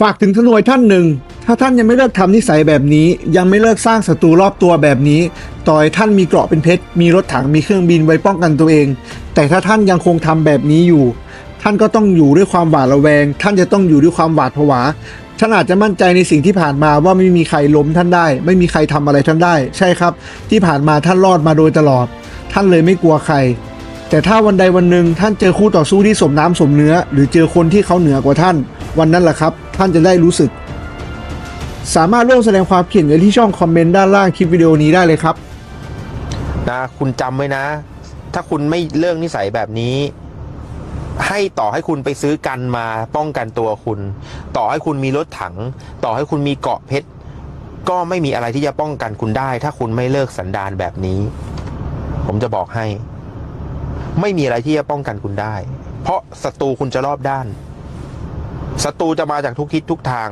ฝากถึงทนวยท่านหนึ่ง ถ้าท่านยังไม่เลิกทำนิสัยแบบนี้ ยังไม่เลิกสร้างศัตรูรอบตัวแบบนี้ ต่อให้ท่านมีเกราะเป็นเพชร มีรถถัง มีเครื่องบินไว้ป้องกันตัวเอง แต่ถ้าท่านยังคงทำแบบนี้อยู่ ท่านก็ต้องอยู่ด้วยความหวาดระแวง ท่านจะต้องอยู่ด้วยความหวาดผวา ท่านอาจจะมั่นใจในสิ่งที่ผ่านมาว่าไม่มีใครล้มท่านได้ ไม่มีใครทำอะไรท่านได้ ใช่ครับ ที่ผ่านมาท่านรอดมาโดยตลอด ท่านเลยไม่กลัวใคร แต่ถ้าวันใดวันหนึ่งท่านเจอคู่ต่อสู้ที่สมน้ำสมเนื้อ หรือเจอคนที่เขาเหนือกว่าท่าน วันนั้นแหละครับ ท่านจะได้รู้สึก สามารถร่วมแสดงความคิดเห็นกันที่ช่องคอมเมนต์ด้านล่างคลิปวิดีโอนี้ได้เลยครับ นะคุณจำไว้นะ ถ้าคุณไม่เลิกนิสัยแบบนี้ ให้ต่อให้คุณไปซื้อกันมาป้องกันตัวคุณ ต่อให้คุณมีรถถัง ต่อให้คุณมีเกาะเพชรก็ไม่มีอะไรที่จะป้องกันคุณได้ ถ้าคุณไม่เลิกสันดานแบบนี้ ผมจะบอกให้ ไม่มีอะไรที่จะป้องกันคุณได้ เพราะศัตรูคุณจะรอบด้านศัตรูจะมาจากทุกทิศทุกทาง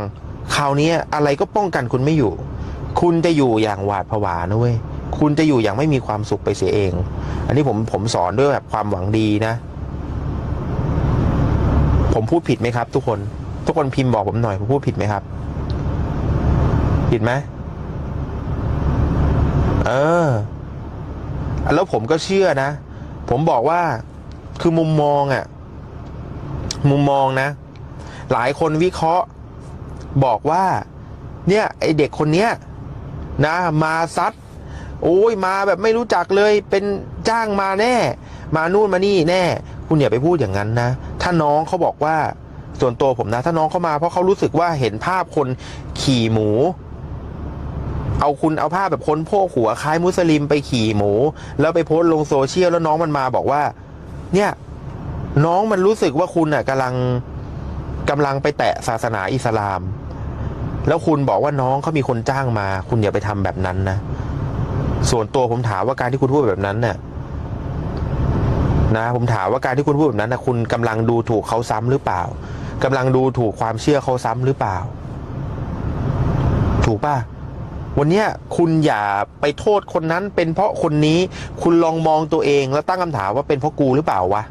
คราวนี้อะไรก็ป้องกันคุณไม่อยู่ คุณจะอยู่อย่างหวาดผวานะเว้ยคุณจะอยู่อย่างไม่มีความสุขไปเสียเอง อันนี้ผมผมสอนด้วยแบบความหวังดีนะ ผมพูดผิดไหมครับ ทุกคน ทุกคนพิมพ์บอกผมหน่อยผมพูดผิดไหมครับ ผิดไหมเออ แล้วผมก็เชื่อนะ ผมบอกว่าคือมุมมองอะมุมมองนะ หลายคนวิเคราะห์บอกว่า เนี่ยไอเด็กคนเนี้ยนะมาซัดโอ้ยมาแบบไม่รู้จักเลยเป็นจ้างมาแน่ มานู่นมานี่แน่ คุณอย่าไปพูดอย่างนั้นนะ ถ้าน้องเขาบอกว่าส่วนตัวผมนะ ถ้าน้องเขามาเพราะเขารู้สึกว่าเห็นภาพคนขี่หมู เอาคุณเอาภาพแบบคนโพกหัวคล้ายมุสลิมไปขี่หมู แล้วไปโพสต์ลงโซเชียลแล้วน้องมันมาบอกว่า เนี่ย น้องมันรู้สึกว่าคุณอะกำลังกำลังไปแตะศาสนาอิสลาม แล้วคุณบอกว่าน้องเขามีคนจ้างมา คุณอย่าไปทำแบบนั้นนะ ส่วนตัวผมถามว่าการที่คุณพูดแบบนั้นน่ะนะผมถามว่าการที่คุณพูดแบบนั้นนะคุณกำลังดูถูกเขาซ้ำหรือเปล่ากำลังดูถูกความเชื่อเขาซ้ำหรือเปล่า ถูกป่ะ วันนี้คุณอย่าไปโทษคนนั้นเป็นเพราะคนนี้คุณลองมองตัวเองแล้วตั้งคำถามว่าเป็นเพราะกูหรือเปล่าวะ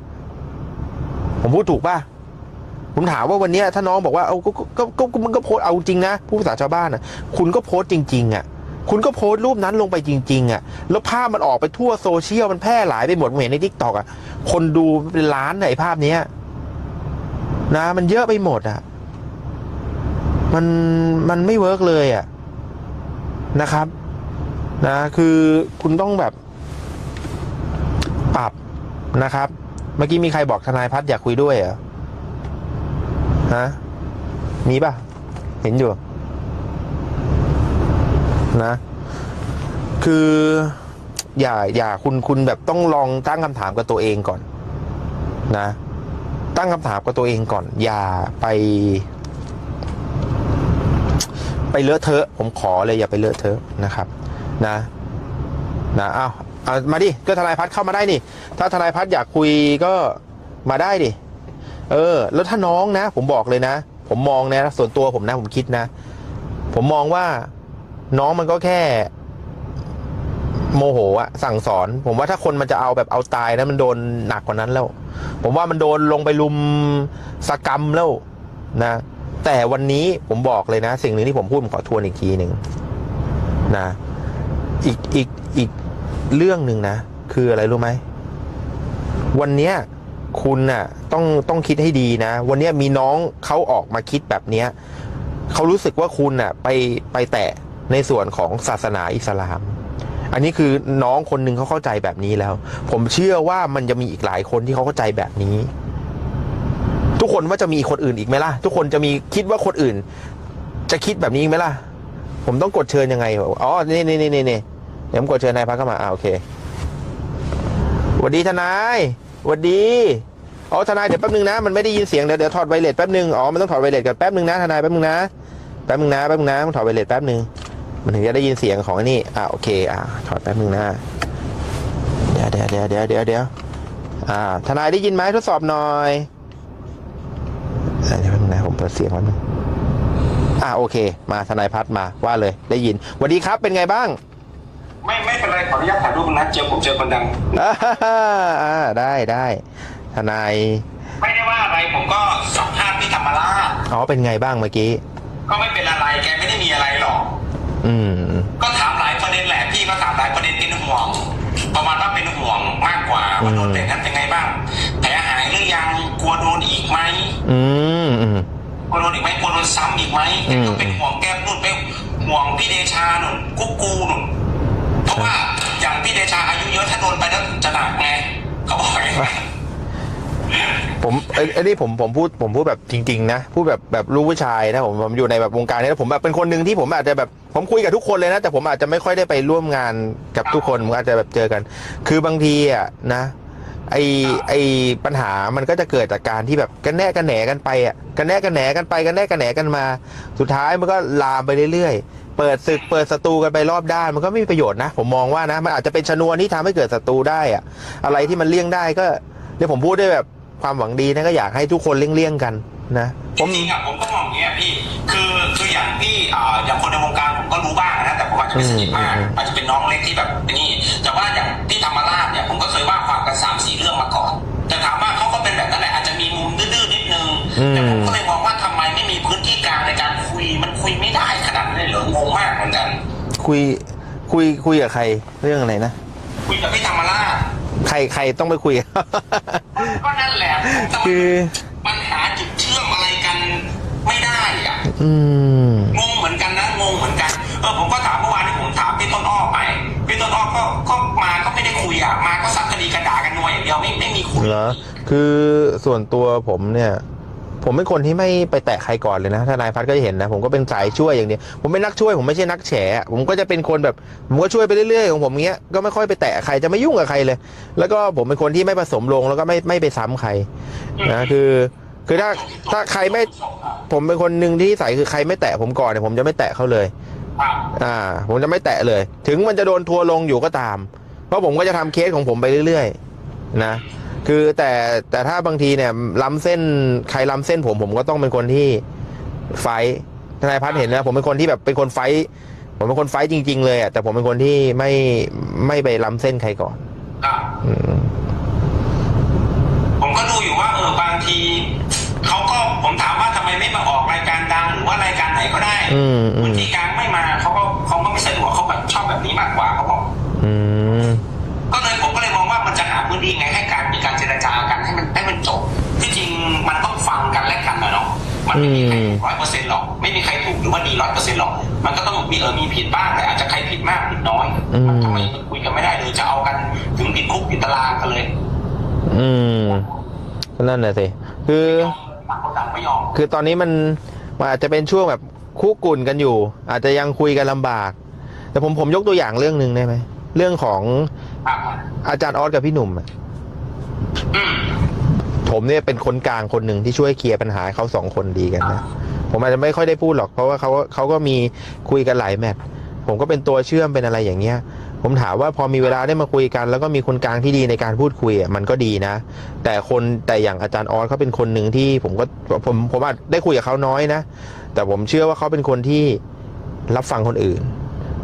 ผมพูดถูกป่ะผมถามว่าวันนี้ถ้าน้องบอกว่าเอาก็ก็ก็มันก็โพสเอาจริงนะผู้ภาษาชาวบ้านอะคุณก็โพสจริง ๆ อะ คุณก็โพสรูปนั้นลงไปจริง ๆ อะ แล้วภาพมันออกไปทั่วโซเชียลมันแพร่หลายไปหมดผมเห็นในทิกตอกอะ คนดูเป็นล้านไหนภาพเนี้ยนะ มันเยอะไปหมดอะ มันมันไม่เวิร์กเลยอะ นะครับนะคือคุณต้องแบบปรับนะครับ เมื่อกี้มีใครบอกทนายพัฒน์อยากคุยด้วยเหรอฮะมีป่ะ เห็นอยู่ นะ คือ อย่า อย่าคุณคุณแบบต้องลองตั้งคำถามกับตัวเองก่อน นะ ตั้งคำถามกับตัวเองก่อน อย่าไป ไปเลอะเทอะ ผมขอเลยอย่าไปเลอะเทอะนะครับนะนะเอาเอามาดิก็ทนายพัฒน์เข้ามาได้นี่ ถ้าทนายพัฒน์อยากคุยก็มาได้ดิเออ แล้วถ้าน้องนะ ผมบอกเลยนะ ผมมองนะส่วนตัวผมนะผมคิดนะ ผมมองว่าน้องมันก็แค่ โมโหอะสั่งสอน ผมว่าถ้าคนมันจะเอาแบบเอาตายนะมันโดนหนักกว่านั้นแล้ว ผมว่ามันโดนลงไปลุมสกรรมแล้วนะ แต่วันนี้ผมบอกเลยนะ สิ่งหนึ่งที่ผมพูดผมขอทวนอีกทีหนึ่งนะอีกอีกอีกเรื่องหนึ่งนะ คืออะไรรู้ไหม วันเนี้ยคุณน่ะ ต้องต้องคิดให้ดีนะ วันนี้มีน้องเขาออกมาคิดแบบเนี้ยเขารู้สึกว่าคุณน่ะ ไปไปแตะในส่วนของศาสนาอิสลาม อันนี้คือน้องคนหนึ่งเขาเข้าใจแบบนี้แล้ว ผมเชื่อว่ามันจะมีอีกหลายคนที่เขาเข้าใจแบบนี้ ทุกคนว่าจะมีคนอื่นอีกไหมล่ะ ทุกคนจะมีคิดว่าคนอื่น จะคิดแบบนี้อีกไหมล่ะ ผมต้องกดเชิญยังไงอ๋อนี่นี่นี่นี่นี่เดี๋ยวผมกดเชิญนายพักเข้ามาอ่าโอเคสวัสดีทนายสวัสดีอ๋อทนายเดี๋ยวแป๊บนึงนะมันไม่ได้ยินเสียงเดี๋ยวเดี๋ยวถอดไวเลสแป๊บนึงอ๋อมันต้องถอดไวเลสกันแป๊บนึงนะทนายแป๊บนึงนะแป๊บนึงนะแป๊บนึงนะต้องถอดไวเลสแป๊บนึงมันถึงจะได้ยินเสียงของอ้นี่อ่าโอเคอ่าถอดแป๊บนึงนะเดี๋ยวเดี๋ยวเดี๋ยวเดี๋ยวเดี๋ยวเดี๋ยวอ่าทนายได้ยินไหมทดสอบหน่อย อ่าเดี๋ยวแป๊บนึงนะผมเปิดเสียงแป๊บนึงอ่าโอเค มาทนายพัดมาว่าเลยได้ยินสวัสดีครับเป็นไงบ้าง ไม่ไม่เป็นไรขออนุญาตถ่ายรูปนะเจอผมเจอคนดังอ่าอ่าได้ได้ทนายไม่ได้ว่าอะไรผมก็สัมภาษณ์พี่ธรรมราชอ๋อเป็นไงบ้างเมื่อกี้ ก็ไม่เป็นอะไรแกไม่ได้มีอะไรหรอก อืม ก็ถามหลายประเด็นแหละพี่ก็ถามหลายประเด็นเป็นห่วงประมาณว่าเป็นห่วงมากกว่าว่าโดนเตะกันเป็นไงบ้างแผลหา ยหรือยังกลัวโดนอีกไหมอืมอืม กลัวโดนอีกไหมกลัวโดนซ้ำอีกไหมอืแกมก็เป็นห่วงแก้มนุ่นไปห่วงพี่เดชาหนุนกุ๊กกูหนุนเพราะว่าอย่างพี่เดชาอายุเยอะถ้าโดนไปแล้วจะหนักไงเขาบอกอย่างนี้ผมไอ้ไอ้นี่ผมผมพูดผมพูดแบบจริงๆนะพูดแบบแบบรู้ผู้ชายนะผมผมอยู่ในแบบวงการนี้แล้วผมแบบเป็นคนหนึ่งที่ผมอาจจะแบบผมคุยกับทุกคนเลยนะ แต่ผมอาจจะไม่ค่อยได้ไปร่วมงานกับทุกคนผมอาจจะแบบเจอกัน คือบางทีอะนะ ไอไอปัญหามันก็จะเกิดจากการที่แบบกันแน่กันแหนกันไปอะกันแน่กันแหนกันไปกันแน่กันแหนกันมา สุดท้ายมันก็ลามไปเรื่อยๆ เปิดศึกเปิดศัตรูกันไปรอบด้าน มันก็ไม่มีประโยชน์นะ ผมมองว่านะ มันอาจจะเป็นชนวนที่ทำให้เกิดศัตรูได้อะ อะไรที่มันเลี่ยงได้ก็เดี๋ยวผมพูดด้วยแบบความหวังดีนะก็อยากให้ทุกคนเลี่ยงๆกันนะจผมริงๆอะผมก็มองอย่างเงี้ยพี่คือคืออย่างพี่อ่าอย่างคนในวงการผมก็รู้บ้างนะแต่ผมอาจจะไม่สนิทมากอืมอาจจะเป็นน้องเล็กที่แบบนี่แต่ว่าอย่าง แต่ผมก็เลยมองว่าทำไมไม่มีพื้นที่กลางในการคุย มันคุยไม่ได้ขนาดนั้นเลยเหรองงมากเหมือนกัน คุยคุยคุยกับใครเรื่องอะไรนะ คุยกับพี่ธรรมราชใครใครต้องไปคุย ก็นั่นแหละแต่ว่าคือปัญหาจุดเชื่อมอะไรกันไม่ได้อะอืมงงเหมือนกันนะงงเหมือนกันเออผมก็ถามเมื่อวานที่ผมถามพี่ต้นอ้อไปพี่ต้นอ้อก็ก็มาก็ไม่ได้คุยอะมาก็สักคดีกระดากันนัวอย่างเดียวไม่ไม่มีคุยเหรอคือส่วนตัวผมเนี่ย ผมเป็นคนที่ไม่ไปแตะใครก่อนเลยนะทนายพัฒน์ก็จะเห็นนะ ผมก็เป็นสายช่วยอย่างเดียวผมเป็นนักช่วยผมไม่ใช่นักแฉผมก็จะเป็นคนแบบ ผมก็ช่วยไปเรื่อยๆของผมเงี้ยก็ไม่ค่อยไปแตะใครจะไม่ยุ่งกับใครเลย แล้วก็ผมเป็นคนที่ไม่ผสมลงแล้วก็ไม่ไม่ไปซ้ำใครนะคือ คือถ้าถ้าใครไม่ผมเป็นคนหนึ่งที่ใส่คือใครไม่แตะผมก่อนเนี่ยผมจะไม่แตะเขาเลยอ่า ผมจะไม่แตะเลย ถึงมันจะโดนทัวร์ลงอยู่ก็ตาม เพราะผมก็จะทำเคสของผมไปเรื่อยๆ นะ คือแต่แต่ถ้าบางทีเนี่ยล้ำเส้นใครล้ำเส้นผมผมก็ต้องเป็นคนที่ไฟท์ทนายพัฒน์เห็นนะผมเป็นคนที่แบบเป็นคนไฟท์ผมเป็นคนไฟท์จริง ๆ เลยอะแต่ผมเป็นคนที่ไม่ไม่ไปล้ำเส้นใครก่อนครับอืมผมก็ดูอยู่ว่าเออบางทีเขาก็ผมถามว่าทำไมไม่มาออกรายการดังหรือว่ารายการไหนก็ได้อืมอืพื้นมที่กลางไม่มาเขาก็เขาก็ไม่สะดวกเขาแบบชอบแบบนี้มากกว่าเขาบอกอืมก็เลยผมก็เลยมองว่ามันจะหาพื้นที่ไงให้การ จบ ที่จริงมันต้องฟังกันและกันนะเนาะมันไม่มีใครถูกร้อยเปอร์เซ็นต์หรอกไม่มีใครถูกหรือว่าดีร้อยเปอร์เซ็นต์หรอก มันก็ต้องมีเออมีผิดบ้างแต่อาจจะใครผิดมากผิดน้อยอืมมันทำไมคุยกันไม่ได้เลยจะเอากันถึงติดคุกติดตารางกันเลย อืมก็นั่นแหละสิคือต่างคนต่างไม่ยอมคือตอนนี้มันมันอาจจะเป็นช่วงแบบคุกกุ่นกันอยู่ อาจจะยังคุยกันลำบาก แต่ผมผมยกตัวอย่างเรื่องหนึ่งได้ไหมเรื่องของครับอาจารย์ออสกับพี่หนุ่มอะอืม ผมเนี่ยเป็นคนกลางคนหนึ่งที่ช่วยเคลียร์ปัญหาให้เขาสองคนดีกันนะผมอาจจะไม่ค่อยได้พูดหรอกเพราะว่าเขาเขาก็มีคุยกันหลายแมตช์ผมก็เป็นตัวเชื่อมเป็นอะไรอย่างเงี้ย ผมถามว่าพอมีเวลาได้มาคุยกัน แล้วก็มีคนกลางที่ดีในการพูดคุยอะมันก็ดีนะ แต่คนแต่อย่างอาจารย์ออสเขาเป็นคนหนึ่งที่ผมก็ผมผมอาจได้คุยกับเขาน้อยนะ แต่ผมเชื่อว่าเขาเป็นคนที่รับฟังคนอื่น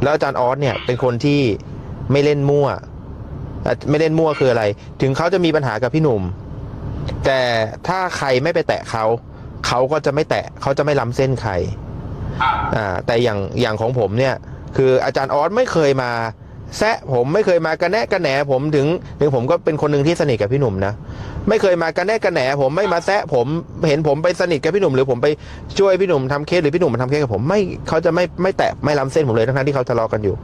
แล้วอาจารย์ออสเนี่ยเป็นคนที่ไม่เล่นมั่วอะไม่เล่นมั่วคืออะไร ถึงเขาจะมีปัญหากับพี่หนุ่ม แต่ถ้าใครไม่ไปแตะเขาเขาก็จะไม่แตะเขาจะไม่ล้ำเส้นใครครับอ่าแต่อย่างอย่างของผมเนี่ย คืออาจารย์ออสไม่เคยมา แซะผมไม่เคยมากระแนะกระแหนผมถึงถึงผมก็เป็นคนหนึ่งที่สนิทกับพี่หนุ่มนะไม่เคยมากระแนะกระแหนผมไม่มาแซะผมเห็นผมไปสนิทกับพี่หนุ่ม หรือผมไปช่วยพี่หนุ่มทำเคสหรือพี่หนุ่มมาทำเคสกับผมไม่เขาจะไม่ไม่แตะไม่ล้ำเส้นผมเลยทั้งๆที่เขาทะเลาะกันอยู่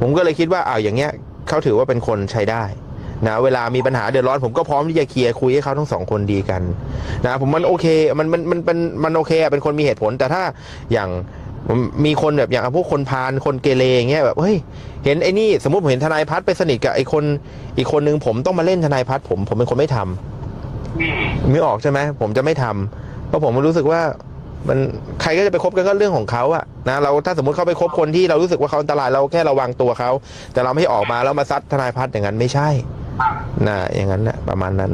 ผมก็เลยคิดว่าอ้าวอย่างเงี้ยเขาถือว่าเป็นคนใช้ได้ นะเวลามีปัญหาเดือดร้อนผมก็พร้อมที่จะเคลียร์คุยให้เขาทั้งสองคนดีกันนะผมมันโอเคมันมันมันเป็นมันโอเคเป็นคนมีเหตุผล แต่ถ้าอย่างมีคนแบบอย่างพวกคนพาลคนเกเรอย่างเงี้ยแบบเฮ้ยเห็นไอ้นี่สมมติผมเห็นทนายพัฒน์ไปสนิทกับไอ้คนอีกคนนึงผมต้องมาเล่นทนายพัฒน์ผมผมเป็นคนไม่ทำอืมไม่ออกใช่ไหมผมจะไม่ทำเพราะผมรู้สึกว่ามันใครก็จะไปคบกันก็เรื่องของเขาอะนะเราถ้าสมมติเขาไปคบคนที่เรารู้สึกว่าเขาอันตรายเราแค่ระวังตัวเขาแต่เราไม่ให้ออกมาแล้วมาซัดทนายพัฒน์อย่างนั้นไม่ใช่ นะอย่างนั้นนะประมาณนั้น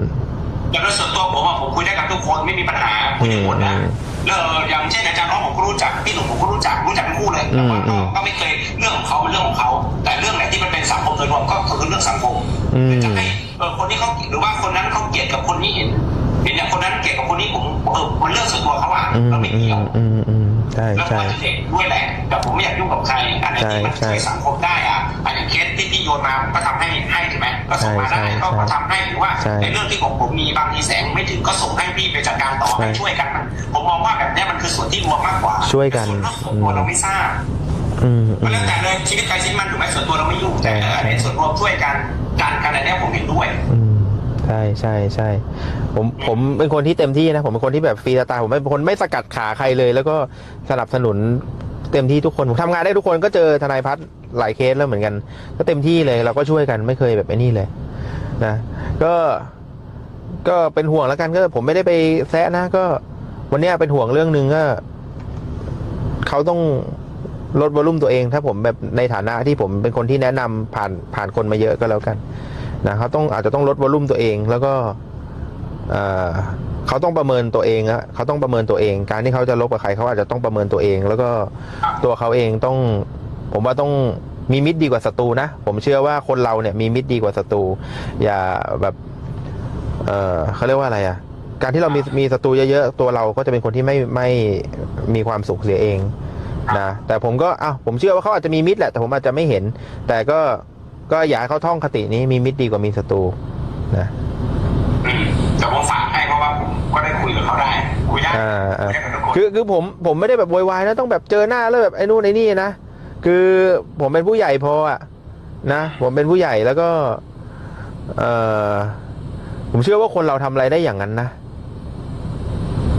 อย่างโดยส่วนตัวผมอะผมคุยได้กับทุกคนไม่มีปัญหาคุยได้หมดนะอืมแล้วอย่างเช่นอาจารย์น้องผมก็รู้จักพี่หนุ่มผมก็รู้จักรู้จักทั้งคู่เลยแต่ว่าอืก็มก็ไม่เคยเรื่องของเขาเป็นเรื่องของเขา แต่เรื่องไหนที่มันเป็นสังคมโดยรวมก็คือเรื่องสังคมอืมจะให้เออคนที่เขาหรือว่าคนนั้นเขาเกลียดกับคนนี้เห็นเห็นอย่างคนนั้นเกี่ยวกับคนนี้ผมเออมันเรื่องส่วนตัวเขาอะอืมเราไม่อืเกี่ยวมอืมอืม ใช่แล้วใช่ ก็เด็กด้วยแหละ แต่ผมไม่อยากยุ่งกับใครอันไหนที่มันใช่ช่วยสังคมได้อะอันอย่างเคสที่พี่โยนมาผมก็ทำให้ให้ถูกไหมก็ส่งมาใช่ได้ใช่ก็ก็ทำให้หรือว่าใช่ในเรื่องที่ของผมมีบางทีแสงไม่ถึงก็ส่งให้พี่ไปจัดการต่อใช่ให้ช่วยกันมันผมมองว่าแบบเนี้ยมันคือส่วนที่รวมมากกว่าช่วยกัน ส่วนเรื่องส่วนตัวเราไม่ทราบ อืมอืก็มแล้วแต่เลยชีวิตใครชีวิตมันถูกไหมส่วนตัวเราไม่ยุ่งแต่ใช่อันนี้ส่วนรวมช่วยกันกันกันอันเนี้ยผมเห็นด้วย อืม ใช่ใช่ใช่ผมผมเป็นคนที่เต็มที่นะ ผมเป็นคนที่แบบฟรีสไตล์ผมเป็นคนไม่สกัดขาใครเลย แล้วก็สนับสนุนเต็มที่ทุกคนผมทำงานได้ทุกคนก็เจอทนายพัฒน์หลายเคสแล้วเหมือนกัน ก็เต็มที่เลยเราก็ช่วยกันไม่เคยแบบไอ้นี่เลยนะก็ก็เป็นห่วงแล้วกันก็ผมไม่ได้ไปแซะนะก็ วันนี้เป็นห่วงเรื่องหนึ่งก็เขาต้องลดวอลลุ่มตัวเอง ถ้าผมแบบในฐานะที่ผมเป็นคนที่แนะนำผ่านผ่านคนมาเยอะก็แล้วกัน นะเขาต้องอาจจะต้องลดวอลลุ่มตัวเอง แล้วก็เอ่อเขาต้องประเมินตัวเองอะเขาต้องประเมินตัวเอง การที่เขาจะลบกับใครเขาอาจจะต้องประเมินตัวเอง แล้วก็ตัวเขาเองต้อง ผมว่าต้องมีมิตรดีกว่าศัตรูนะ ผมเชื่อว่าคนเราเนี่ยมีมิตรดีกว่าศัตรู อย่าแบบ เออเขาเรียกว่าอะไรอะการที่เรามีมีศัตรูเยอะๆ ตัวเราก็จะเป็นคนที่ไม่ไม่มีความสุขเสียเองนะ แต่ผมก็อ้าวผมเชื่อว่าเขาอาจจะมีมิตรแหละ แต่ผมอาจจะไม่เห็น แต่ก็ ก็อยากให้เขาท่องคตินี้มีมิตรดีกว่ามีศัตรูนะอืมแต่ผมฝากให้เพราะว่าผมก็ได้คุยกับเขาได้คุยได้อ่าอ่าคุยได้กับทุกคนคือคือผมผมไม่ได้แบบโวยวายนะต้องแบบเจอหน้าแล้วแบบไอ้นู่นไอ้นี่นะคือผมเป็นผู้ใหญ่พออะนะผมเป็นผู้ใหญ่แล้วก็เออผมเชื่อว่าคนเราทำอะไรได้อย่างนั้นนะ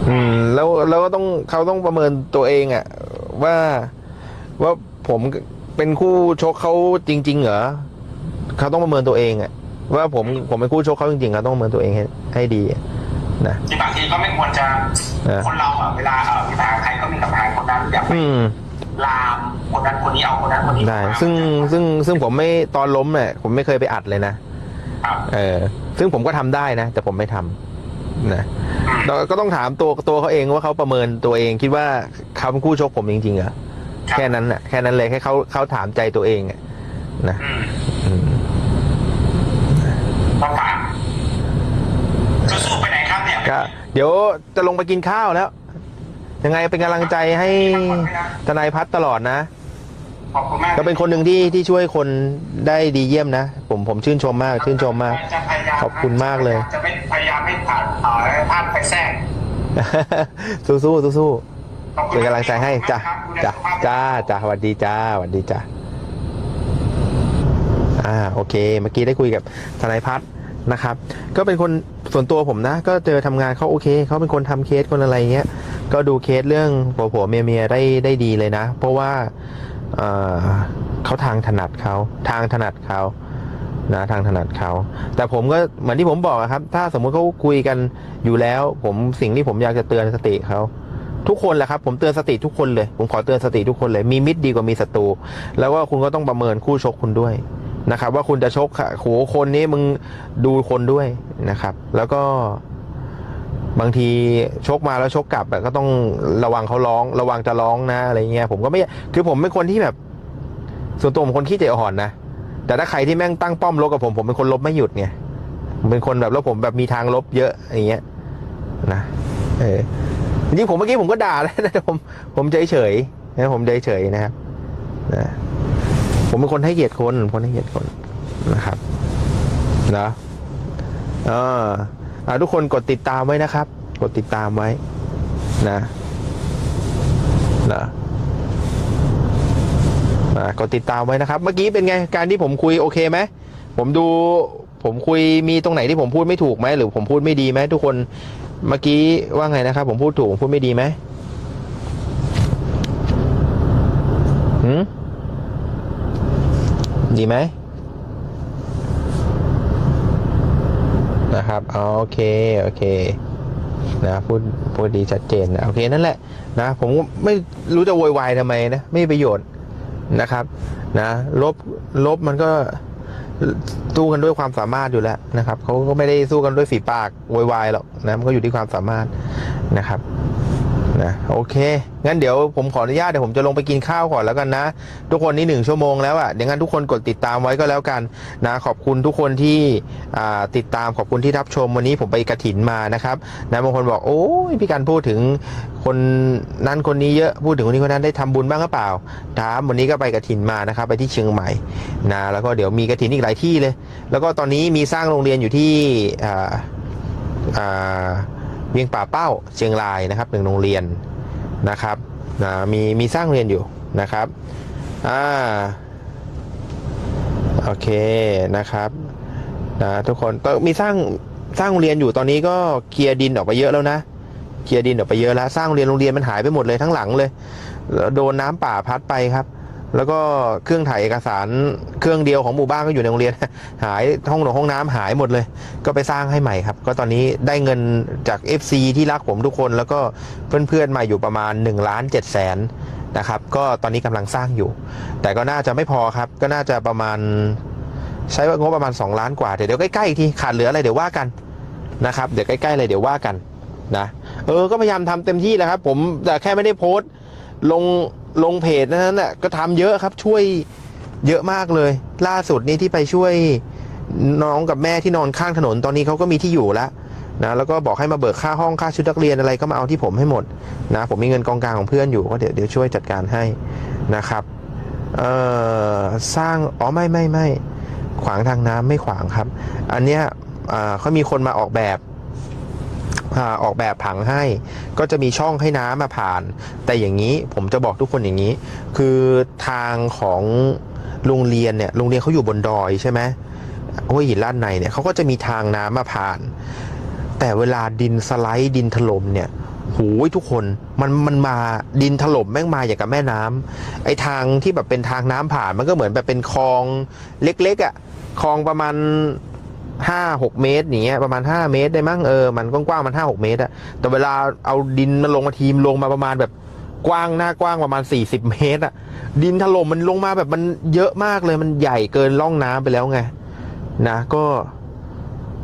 อืม แล้วแล้วก็ต้องเขาต้องประเมินตัวเองอะว่าว่าผมเป็นคู่ชกเขาจริง ๆ เหรอ เขาต้องประเมินตัวเองอะว่าผมผมเป็นคู่ชกเขาจริงๆเขาต้องประเมินตัวเองให้ให้ดีอะนะที่บางทีก็ไม่ควรจะเออคนเราอะเวลาเอ่อพิพากษาใครก็มีกำแพงคนนั้นอย่าไปอืมลามคนนั้นคนนี้เอาคนนั้นคนนี้ได้มาซึ่งซึ่งซึ่งผมไม่ตอนล้มเนี่ยผมไม่เคยไปอัดเลยนะครับเออซึ่งผมก็ทำได้นะ แต่ผมไม่ทำนะอืมเราก็ต้องถามตัวตัวเขาเองว่าเขาประเมินตัวเองคิดว่าเขาเป็นคู่ชกผมจริงๆเหรอแค่นั้นน่ะแค่นั้นเลยแค่เขาเขาถามใจตัวเองอะนะ อืมอืมต้องฝากสู้ๆไปไหนครับเนี่ยก็เดี๋ยวจะลงไปกินข้าวแล้ว ยังไงเป็นกำลังใจให้ทนายพัฒน์ตลอดนะ ขอบคุณมากก็เป็นคนหนึ่งที่ที่ช่วยคนได้ดีเยี่ยมนะ ผมผมชื่นชมมาก ชื่นชมมาก จะพยายามขอบคุณมากเลย จะไม่พยายามไม่ผ่านเอ่อพลาดไปแทรกสู้สู้สู้สู้ขอบๆคุณเป็นกำลังใจให้จ้าครับดูแลจ้าสุขภพจ้าจ้าสวัสดีจ้าสวัสดีจ้า อ่าโอเค เมื่อกี้ได้คุยกับทนายพัฒน์นะครับ ก็เป็นคนส่วนตัวผมนะ ก็เจอทำงานเขาโอเคเขาเป็นคนทำเคสคนอะไรเงี้ย ก็ดูเคสเรื่องผัวผัวเมียเมียได้ได้ดีเลยนะ เพราะว่าเเขาทางถนัดเขาทางถนัดเขานะทางถนัดเขา แต่ผมก็เหมือนที่ผมบอกครับ ถ้าสมมุติเขาคุยกันอยู่แล้ว ผมสิ่งที่ผมอยากจะเตือนสติเขาทุกคนแหละครับ ผมเตือนสติทุกคนเลย ผมขอเตือนสติทุกคนเลย มีมิตรดีกว่ามีศัตรูแล้วก็คุณก็ต้องประเมินคู่ชกคุณด้วย นะครับ ว่าคุณจะชกค่ะโหคนนี้มึงดูคนด้วยนะครับ แล้วก็บางทีชกมาแล้วชกกลับก็ต้องระวังเขาร้อง ระวังจะร้องนะอะไรเงี้ยผมก็ไม่คือผมเป็นคนที่แบบ ส่วนตัวผมคนขี้ใจอ่อนนะแต่ถ้าใครที่แม่งตั้งป้อมลบกับผมผมเป็นคนลบไม่หยุดไงผมเป็นคนแบบแล้วผมแบบมีทางลบเยอะอย่างเงี้ยนะเออจริงผมเมื่อกี้ผมก็ด่าแล้วนะผมผมเฉยเฉยนะผมเฉยเฉยนะครับนะ ผมเป็นคนให้เกียรติคนคนให้เกียรติคนนะครับนะเอออ่าทุกคนกดติดตามไว้นะครับ กดติดตามไว้ นะนะอ่ากดติดตามไว้นะครับ เมื่อกี้เป็นไงการที่ผมคุยโอเคไหมผมดูผมคุยมีตรงไหนที่ผมพูดไม่ถูกไหมหรือผมพูดไม่ดีไหมทุกคนเมื่อกี้ว่าไงนะครับ ผมพูดถูกผมพูดไม่ดีไหมหืม ดีไหมนะครับอ๋อโอเค โอเค นะพูดพูดดีชัดเจนนะโอเคนั่นแหละนะ ผมไม่รู้จะโวยวายทำไมนะ ไม่มีประโยชน์นะครับ นะ ลบลบมันก็สู้กันด้วยความสามารถอยู่แล้วนะครับเขาก็ไม่ได้สู้กันด้วยฝีปากโวยวายหรอกนะมันก็อยู่ที่ความสามารถนะครับ นะโอเค งั้นเดี๋ยวผมขออนุญาตเดี๋ยวผมจะลงไปกินข้าวก่อนแล้วกันนะ ทุกคนนี่หนึ่งชั่วโมงแล้วอะ่ะเดี๋ยวงั้นทุกคนกดติดตามไว้ก็แล้วกันนะขอบคุณทุกคนที่ติดตามขอบคุณที่รับชมวันนี้ผมไปกระถินมานะครับนะบางคนบอกโอ้ยพี่การพูดถึงคนนั้นคนนี้เยอะพูดถึงคนนี้คนนั้นได้ทำบุญบ้างหรือเปล่าถามวันนี้ก็ไปกระถินมานะครับ ไปที่เชียงใหม่นะแล้วก็เดี๋ยวมีกระถินอีกหลายที่เลย แล้วก็ตอนนี้มีสร้างโรงเรียนอยู่ที่อ่าอ่า เวียงป่าเป้าเชียงรายนะครับหนึ่งโรงเรียนนะครับนะมีมีสร้างเรียนอยู่นะครับอ่าโอเคนะครับนะทุกคนก็มีสร้างสร้างโรงเรียนอยู่ตอนนี้ก็เคลียร์ดินออกไปเยอะแล้วนะเคลียร์ดินออกไปเยอะแล้วสร้างโรงเรียนโรงเรียนมันหายไปหมดเลยทั้งหลังเลยโดนน้ำป่าพัดไปครับ แล้วก็เครื่องถ่ายเอกสารเครื่องเดียวของหมู่บ้านก็อยู่ในโรงเรียน หายห้องหนงห้องน้ำหายหมดเลย ก็ไปสร้างให้ใหม่ครับ ก็ตอนนี้ได้เงินจาก FC ที่รักผมทุกคน แล้วก็เพื่อนๆมาอยู่ประมาณ1ล้าน7แสนนะครับ ก็ตอนนี้กำลังสร้างอยู่ แต่ก็น่าจะไม่พอครับ ก็น่าจะประมาณใช้งบประมาณ 2 ล้านกว่าเดี๋ยวเดี๋ยวใกล้ๆอีกทีขาดเหลืออะไรเดี๋ยวว่ากันนะครับ เดี๋ยวใกล้ๆเลยเดี๋ยวว่ากันนะ เออ ก็พยายามทำเต็มที่แล้วครับ ผมแต่แค่ไม่ได้โพสต์ลง ลงเพจนั้นน่ะก็ทำเยอะครับช่วยเยอะมากเลย ล่าสุดนี้ที่ไปช่วยน้องกับแม่ที่นอนข้างถนนตอนนี้เขาก็มีที่อยู่แล้วนะแล้วก็บอกให้มาเบิกค่าห้องค่าชุดนักเรียนอะไรก็มาเอาที่ผมให้หมดนะผมมีเงินกองกลางของเพื่อนอยู่ก็เดี๋ยวเดี๋ยวช่วยจัดการให้นะครับเอ่อสร้างอ๋อไม่ไม่ไม่ขวางทางน้ำไม่ขวางครับ อันเนี้ยอ่าเขามีคนมาออกแบบ ออกแบบผังให้ ก็จะมีช่องให้น้ำมาผ่าน แต่อย่างนี้ผมจะบอกทุกคนอย่างนี้ คือทางของโรงเรียนเนี่ยโรงเรียนเขาอยู่บนดอยใช่ไหมห้วยหินลาดในเนี่ยเขาก็จะมีทางน้ำมาผ่าน แต่เวลาดินสไลด์ดินถล่มเนี่ยหูยทุกคนมันมันมาดินถล่มแม่งมาอย่างกับแม่น้ำไอทางที่แบบเป็นทางน้ำผ่านมันก็เหมือนแบบเป็นคลองเล็กๆอะ่ะคลองประมาณ ห้าหกเมตรอย่างเงี้ยประมาณห้าเมตรได้มั้งเออมันกว้างๆมันห้าหกเมตรอะแต่เวลาเอาดินมันลงมาทีมลงมาประมาณแบบกว้างหน้ากว้างประมาณสี่สิบเมตรอะดินถล่มมันลงมาแบบมันเยอะมากเลยมันใหญ่เกินร่องน้ำไปแล้วไงนะก็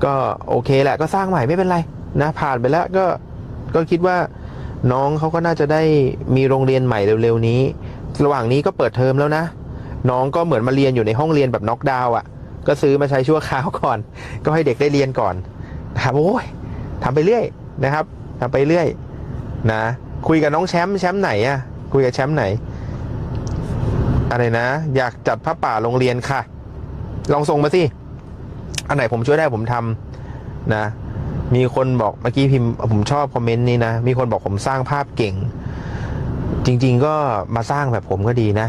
ก็โอเคแหละก็สร้างใหม่ไม่เป็นไรนะผ่านไปแล้วก็ก็คิดว่าน้องเขาก็น่าจะได้มีโรงเรียนใหม่เร็วๆนี้ ระหว่างนี้ก็เปิดเทอมแล้วนะ น้องก็เหมือนมาเรียนอยู่ในห้องเรียนแบบน็อกดาวน์อะ ก็ซื้อมาใช้ชั่วคราวก่อน ก็ให้เด็กได้เรียนก่อนนะครับโอ้ยทำไปเรื่อยนะครับทำไปเรื่อยนะคุยกับน้องแชมป์แชมป์ไหนอะคุยกับแชมป์ไหนอะไรนะ อยากจัดพระป่าโรงเรียนค่ะ ลองส่งมาสิอันไหนผมช่วยได้ผมทำนะ มีคนบอกเมื่อกี้พิมพ์ผมชอบคอมเมนต์นี้นะ มีคนบอกผมสร้างภาพเก่ง จริง ๆ ก็มาสร้างแบบผมก็ดีนะ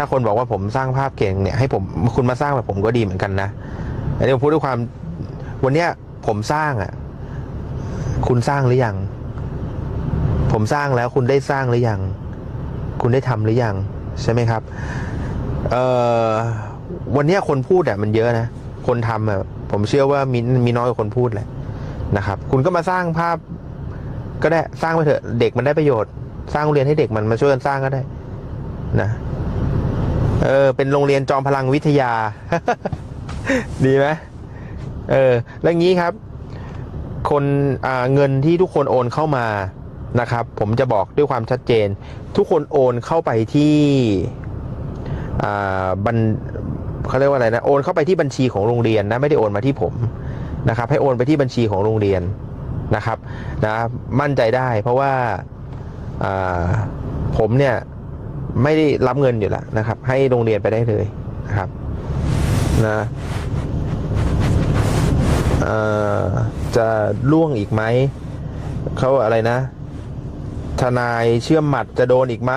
ถ้าคนบอกว่าผมสร้างภาพเก่งเนี่ยให้ผมคุณมาสร้างแบบผมก็ดีเหมือนกันนะอันนี้ผมพูดด้วยความวันเนี้ยผมสร้างอะ คุณสร้างหรือยัง ผมสร้างแล้วคุณได้สร้างหรือยัง คุณได้ทำหรือยัง ใช่ไหมครับ เอ่อวันเนี้ยคนพูดอะมันเยอะนะ คนทำอะผมเชื่อว่ามีมีน้อยกว่าคนพูดแหละนะครับ คุณก็มาสร้างภาพ ก็ได้สร้างไปเถอะเด็กมันได้ประโยชน์ สร้างโรงเรียนให้เด็กมันมาช่วยกันสร้างก็ได้ นะ เออ เป็นโรงเรียนจอมพลังวิทยา ดีไหมเออ แล้วงี้ครับ คนเงินที่ทุกคนโอนเข้ามานะครับ ผมจะบอกด้วยความชัดเจน ทุกคนโอนเข้าไปที่อ่าบัญเขาเรียกว่าอะไรนะ โอนเข้าไปที่บัญชีของโรงเรียนนะไม่ได้โอนมาที่ผมนะครับ ให้โอนไปที่บัญชีของโรงเรียนนะครับนะมั่นใจได้เพราะว่าผมเนี่ย ไม่ได้รับเงินอยู่แล้วนะครับ ให้โรงเรียนไปได้เลยนะครับนะจะล่วงอีกไหมเขาอะไรนะ ทนายเชื่อมหมัดจะโดนอีกไหม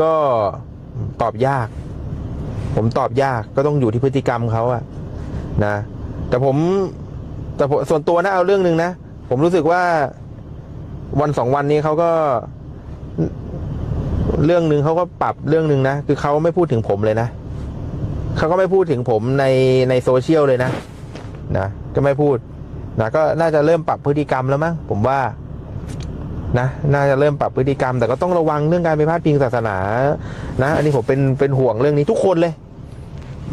ก็ตอบยาก ผมตอบยากก็ต้องอยู่ที่พฤติกรรมเขาอะนะ แต่ผมแต่ผมส่วนตัวนะเอาเรื่องหนึ่งนะ ผมรู้สึกว่าวันสองวันนี้เขาก็ เรื่องหนึ่งเขาก็ปรับเรื่องหนึ่งนะคือเขาไม่พูดถึงผมเลยนะเขาก็ไม่พูดถึงผมในในโซเชียลเลยนะนะก็ไม่พูดนะก็น่าจะเริ่มปรับพฤติกรรมแล้วมั้งผมว่านะน่าจะเริ่มปรับพฤติกรรม แต่ก็ต้องระวังเรื่องการไปพาดพิงศาสนานะ อันนี้ผมเป็นเป็นห่วงเรื่องนี้ทุกคนเลย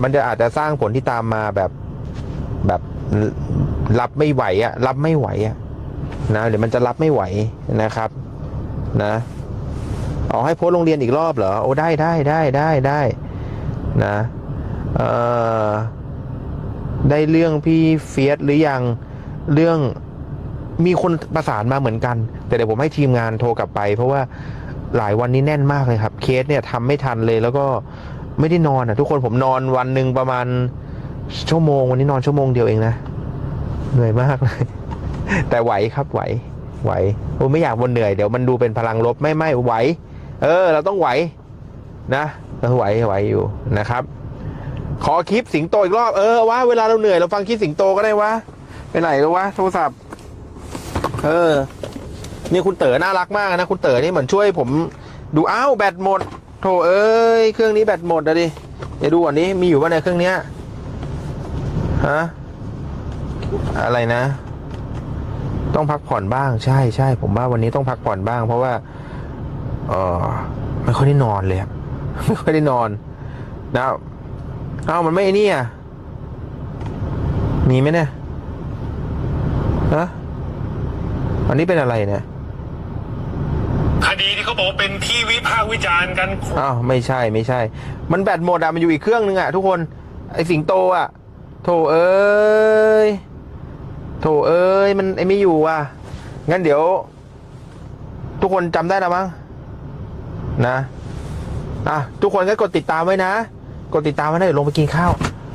มันจะอาจจะสร้างผลที่ตามมาแบบแบบรับไม่ไหวอะรับไม่ไหวอะนะเดี๋ยวมันจะรับไม่ไหวนะครับ นะ เอให้โพสต์โรงเรียนอีกรอบเหรอ โอ้ได้ได้ได้ได้ได้นะเอ่อได้เรื่องพี่เฟียสหรือยังเรื่องมีคนประสานมาเหมือนกัน แต่เดี๋ยวผมให้ทีมงานโทรกลับไป เพราะว่าหลายวันนี้แน่นมากเลยครับ เคสเนี่ยทำไม่ทันเลยแล้วก็ไม่ได้นอนอะ ทุกคนผมนอนวันหนึ่งประมาณชั่วโมง วันนี้นอนชั่วโมงเดียวเองนะเหนื่อยมากเลย แต่ไหวครับไหวไหวโอ้ไม่อยากบนเหนื่อยเดี๋ยวมันดูเป็นพลังลบไม่ไม่ไหว เออ เราต้องไหวนะเราไหวไหวอยู่นะครับ ขอคลิปสิงโตอีกรอบเออว่าเวลาเราเหนื่อยเราฟังคลิปสิงโตก็ได้วะไปไหนแล้ววะโทรศัพท์ เออนี่คุณเต๋อน่ารักมากนะคุณเต๋อนี่เหมือนช่วยผมดูอ้าวแบตหมดโถเอ้ยเครื่องนี้แบตหมดอะดิเดี๋ยวดูก่อนนี้มีอยู่ว่าในเครื่องเนี้ยฮะอะไรนะ ต้องพักผ่อนบ้างใช่ใช่ผมว่าวันนี้ต้องพักผ่อนบ้าง เพราะว่า เออไม่ค่อยได้นอนเลยครับไม่ค่อยได้นอนนะเอ้ามันไม่ไอ้นี่อะมีไหมเนี่ยฮะอันนี้เป็นอะไรเนี่ยคดีที่เขาบอกว่าเป็นที่วิพากษ์วิจารณ์กันอ้าวไม่ใช่ไม่ใช่ มันแบตหมดอะมันอยู่อีกเครื่องนึงอะทุกคนไอสิงโตอะโถเอ้ยโถเอ้ยมันไอไม่อยู่อะงั้นเดี๋ยว ทุกคนจำได้แล้วมั้ง นะอะทุกคนก็กดติดตามไว้นะ กดติดตามไว้นะเดี๋ยวลงไปกินข้าว